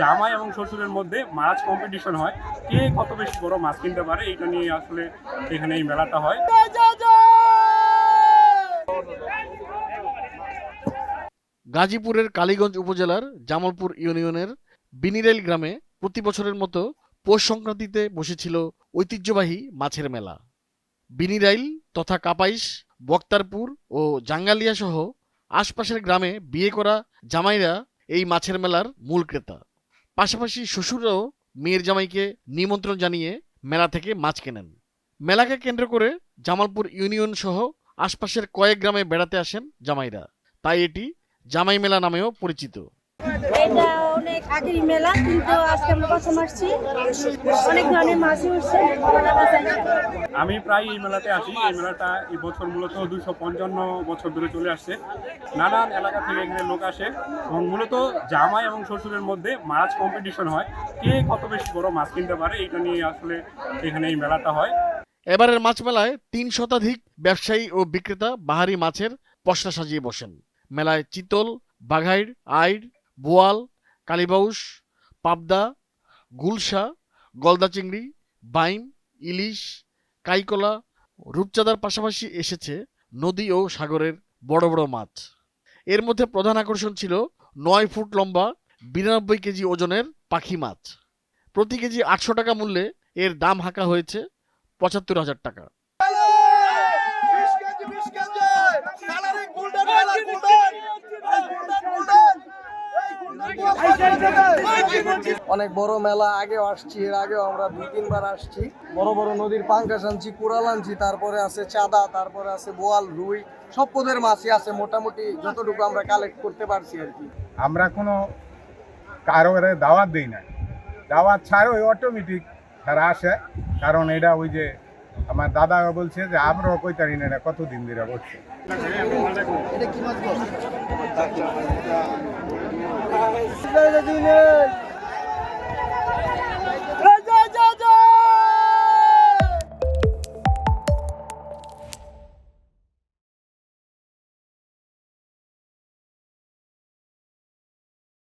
জামাই এবং শ্বশুরের মধ্যে মাছ কম্পিটিশন হয়। কে কত বেশি বড় মাছ কিনতে পারে এটা নিয়ে আসলে এখানে এই মেলাটা হয়। গাজীপুরের কালীগঞ্জ উপজেলার জামালপুর ইউনিয়নের বিনিরাইল গ্রামে প্রতি বছরের মতো পৌষ সংক্রান্তিতে বসেছিল ঐতিহ্যবাহী মাছের মেলা। বিনিরাইল তথা কাপাইশ, বক্তারপুর ও জাঙ্গালিয়া সহ আশপাশের গ্রামে বিয়ে করা জামাইরা এই মাছের মেলার মূল ক্রেতা। পাশাপাশি শ্বশুররাও মেয়ের জামাইকে নিমন্ত্রণ জানিয়ে মেলা থেকে মাছ কেনেন। মেলাকে কেন্দ্র করে জামালপুর ইউনিয়ন সহ আশপাশের কয়েক গ্রামে বেড়াতে আসেন জামাইরা। তাই এটি জামাই মেলা নামেও পরিচিত। আগের মেলা কিন্তু আজকে আমরা প্রথম আসছি। অনেক ধরনের মাছই উঠছে। আমি প্রায় এই মেলাতে আসি। এই মেলাটা এই বছর মূলত দুশো পঞ্চান্ন বছর ধরে চলে আসছে। নানান এলাকা থেকে এখানে লোক আসে এবং মূলত জামাই এবং শ্বশুরের মধ্যে মাছ কম্পিটিশন হয়। কে কত বেশি বড় মাছ কিনতে পারে এটা নিয়ে আসলে এখানে এই মেলাটা হয়। এবারের মাছ মেলায় তিন শতাধিক ব্যবসায়ী ও বিক্রেতা বাহারি মাছের পসরা সাজিয়ে বসেন। মেলায় চিতল বাঘাইড় আইড় বোয়াল কালীবাউস পাবদা, গুলশা, গলদা চিংড়ি, বাইম, ইলিশ, কাইকলা, রূপচাঁদার পাশাপাশি এসেছে নদী ও সাগরের বড় বড় মাছ। এর মধ্যে প্রধান আকর্ষণ ছিল নয় ফুট লম্বা, বিরানব্বই কেজি ওজনের পাখি মাছ। প্রতি কেজি আটশো টাকা মূল্যে এর দাম হাঁকা হয়েছে পঁচাত্তর হাজার টাকা বিশ কেজি বিশ KG colouring golden colour golden অনেক বড় মেলা আগেও আসছি এর আগেও আমরা দুই তিনবার আসছি। বড় বড় নদীর পাঙ্কাশ আনছি কুড়াল আনছি তারপরে আছে চাঁদা তারপরে আছে বোয়াল রুই সব পদের মাছই আছে মোটামুটি যতটুকু আমরা কালেক্ট করতে পারছি আর কি। আমরা কোনো কারোরে দাওয়াত দিই না। দাওয়াত ছাড়া ওই অটোমেটিক তারা আসে কারণ এটা ওই যে আমার দাদা বলছে যে আমরাও কইতারি না এটা কতদিন ধরে বসছে? এটা কি মাছ